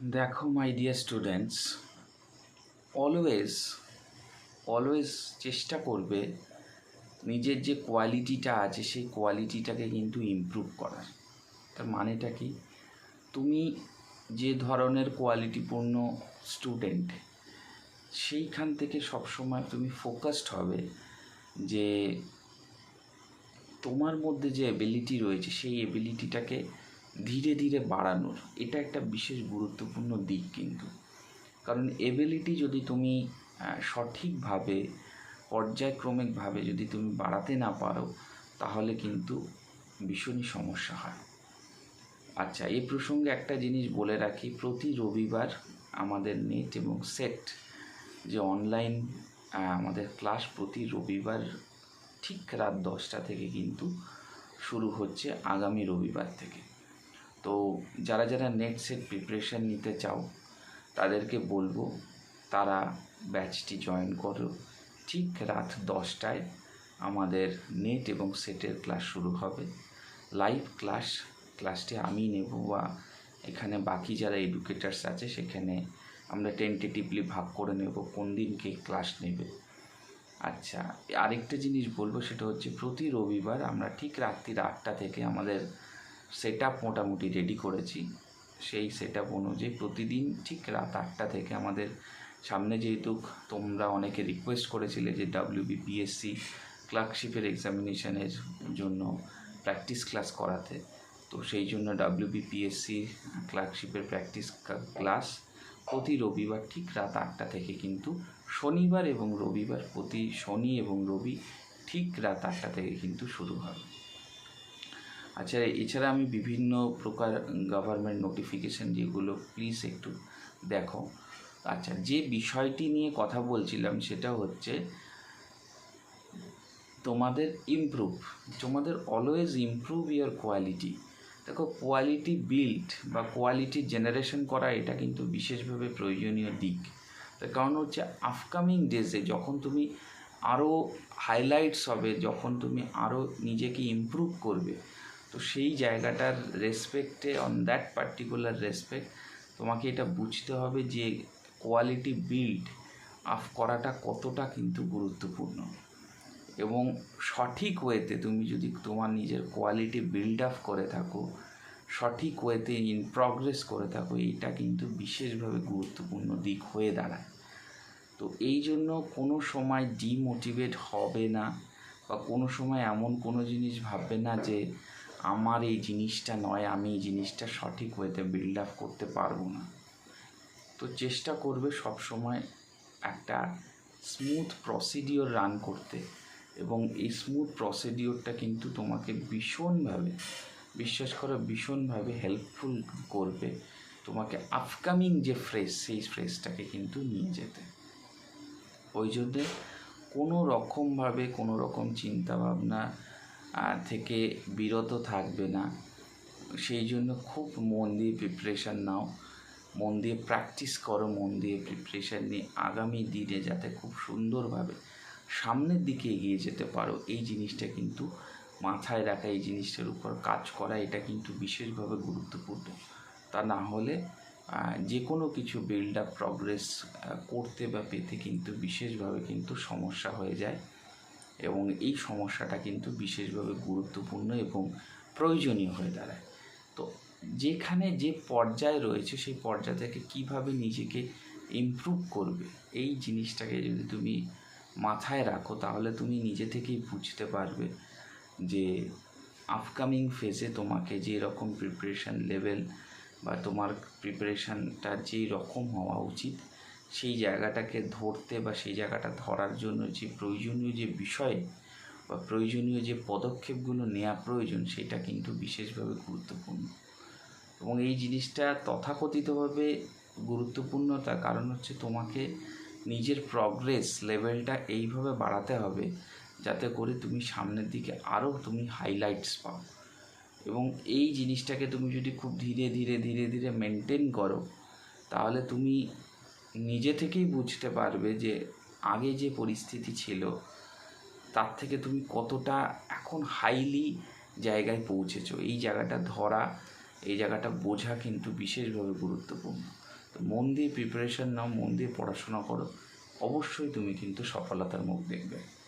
দেখো my dear students always always চেষ্টা করবে নিজের যে কোয়ালিটিটা আছে, সেই কোয়ালিটিটাকে কিন্তু ইমপ্রুভ করার। তার মানেটা কি? তুমি যে ধরনের কোয়ালিটিপূর্ণ স্টুডেন্ট সেইখান থেকে সবসময় তুমি ফোকাসড হবে যে তোমার মধ্যে যে এবিলিটি রয়েছে, সেই এবিলিটিটাকে ধীরে ধীরে বাড়ানোর, এটা একটা বিশেষ গুরুত্বপূর্ণ দিক কিন্তু। কারণ এবিলিটি যদি তুমি সঠিকভাবে, পর্যায়ক্রমিকভাবে যদি তুমি বাড়াতে না পারো, তাহলে কিন্তু ভীষণই সমস্যা হয়। আচ্ছা এই প্রসঙ্গে একটা জিনিস বলে রাখি, প্রতি রবিবার আমাদের নেট এবং সেট যে অনলাইন আমাদের ক্লাস প্রতি রবিবার ঠিক রাত দশটা থেকে কিন্তু শুরু হচ্ছে আগামী রবিবার থেকে। তো যারা যারা নেট সেট প্রিপারেশান নিতে চাও, তাদেরকে বলব তারা ব্যাচটি জয়েন করো। ঠিক রাত দশটায় আমাদের নেট এবং সেটের ক্লাস শুরু হবে। লাইভ ক্লাস ক্লাসটি আমি নেব বা এখানে বাকি যারা এডুকেটার্স আছে, সেখানে আমরা টেন্টেটিভলি ভাগ করে নেব কোন দিন কে ক্লাস নেবে। আচ্ছা আরেকটা জিনিস বলব, সেটা হচ্ছে প্রতি রবিবার আমরা ঠিক রাত্রির আটটা থেকে আমাদের সেট মোটামুটি রেডি করেছি। সেই সেট আপ অনুযায়ী প্রতিদিন ঠিক রাত আটটা থেকে আমাদের সামনে যেহেতু তোমরা অনেকে রিকোয়েস্ট করেছিলে যে ডাব্লিউ বিপিএসসি ক্লার্কশিপের এক্সামিনেশানের জন্য প্র্যাকটিস ক্লাস করাতে। তো সেই জন্য ডাব্লিউ বিপিএসসি ক্লার্কশিপের প্র্যাকটিস ক্লাস প্রতি রবিবার ঠিক রাত আটটা থেকে কিন্তু শনিবার এবং রবিবার, প্রতি শনি এবং রবি ঠিক রাত আটটা থেকে কিন্তু শুরু হবে আচ্ছা এছাড়া আমি বিভিন্ন প্রকার গভর্নমেন্ট নোটিফিকেশান যেগুলো প্লিজ একটু দেখো। আচ্ছা যে বিষয়টি নিয়ে কথা বলছিলাম সেটা হচ্ছে, তোমাদের ইমপ্রুভ তোমাদের অলওয়েজ ইমপ্রুভ ইয়ার কোয়ালিটি দেখো কোয়ালিটি বিল্ড বা কোয়ালিটি জেনারেশন করা, এটা কিন্তু বিশেষভাবে প্রয়োজনীয় দিক। তার কারণ হচ্ছে আপকামিং ডেজে যখন তুমি আরও হাইলাইটস হবে, যখন তুমি আরও নিজেকে ইমপ্রুভ করবে তো সেই জায়গাটার রেসপেক্টে অন দ্যাট পার্টিকুলার রেসপেক্ট তোমাকে এটা বুঝতে হবে যে কোয়ালিটি বিল্ড আপ করাটা কতটা কিন্তু গুরুত্বপূর্ণ। এবং সঠিক ওয়েতে তুমি যদি তোমার নিজের কোয়ালিটি বিল্ড আপ করে থাকো, সঠিক ওয়েতে ইন প্রগ্রেস করে থাকো, এইটা কিন্তু বিশেষভাবে গুরুত্বপূর্ণ দিক হয়ে দাঁড়ায়। তো এই জন্য কোনো সময় ডিমোটিভেট হবে না, বা কোনো সময় এমন কোনো জিনিস ভাববে না যে আমার এই জিনিসটা নয়, আমি এই জিনিসটা সঠিক ওয়েতে বিল্ড আপ করতে পারব না। তো চেষ্টা করবে সব সময় একটা স্মুথ প্রসিডিওর রান করতে এবং এই স্মুথ প্রসিডিওরটা কিন্তু তোমাকে ভীষণভাবে, বিশ্বাস করো, ভীষণভাবে হেল্পফুল করবে তোমাকে আপকামিং যে ফ্রেশ সেই ফ্রেশটাকে কিন্তু নিয়ে যেতে। ওই জন্যে কোনো রকমভাবে কোনো রকম চিন্তাভাবনা থেকে বিরত থাকবে না। সেই জন্য খুব মন দিয়ে প্রিপারেশান নাও। মন দিয়ে প্র্যাকটিস করো, মন দিয়ে প্রিপারেশান নিয়ে আগামী দিনে যাতে খুব সুন্দরভাবে সামনের দিকে এগিয়ে যেতে পারো। এই জিনিসটা কিন্তু মাথায় রাখা, এই জিনিসটার উপর কাজ করা, এটা কিন্তু বিশেষভাবে গুরুত্বপূর্ণ। তা না হলে যে কোনো কিছু বিল্ড আপ প্রগ্রেস করতে বা পেতে কিন্তু বিশেষভাবে কিন্তু সমস্যা হয়ে যায়। এবং এই সমস্যাটা কিন্তু বিশেষভাবে গুরুত্বপূর্ণ এবং প্রয়োজনীয় হয়ে দাঁড়ায়। তো যেখানে যে পর্যায়ে রয়েছে, সেই পর্যায় থেকে কীভাবে নিজেকে ইমপ্রুভ করবে, এই জিনিসটাকে যদি তুমি মাথায় রাখো, তাহলে তুমি নিজে থেকেই বুঝতে পারবে যে আপকামিং ফেজে তোমাকে যে রকম প্রিপারেশান লেভেল বা তোমার প্রিপারেশানটা যেই রকম হওয়া উচিত সেই জায়গাটাকে ধরতে বা সেই জায়গাটা ধরার জন্য যে প্রয়োজনীয় যে বিষয় বা প্রয়োজনীয় যে পদক্ষেপগুলো নেওয়া প্রয়োজন, সেটা কিন্তু বিশেষভাবে গুরুত্বপূর্ণ। এবং এই জিনিসটা তথাকথিতভাবে গুরুত্বপূর্ণ, তার কারণ হচ্ছে তোমাকে নিজের প্রগ্রেস লেভেলটা এইভাবে বাড়াতে হবে যাতে করে তুমি সামনের দিকে আরও তুমি হাইলাইটস পাও। এবং এই জিনিসটাকে তুমি যদি খুব ধীরে ধীরে ধীরে ধীরে মেনটেন করো, তাহলে তুমি নিজে থেকেই বুঝতে পারবে যে আগে যে পরিস্থিতি ছিল, তার থেকে তুমি কতটা এখন হাইলি জায়গায় পৌঁছেছো। এই জায়গাটা ধরা, এই জায়গাটা বোঝা কিন্তু বিশেষভাবে গুরুত্বপূর্ণ। তো মন দিয়ে প্রিপারেশান নাও, মন দিয়ে পড়াশোনা করো। অবশ্যই তুমি কিন্তু সফলতার মুখ দেখবে।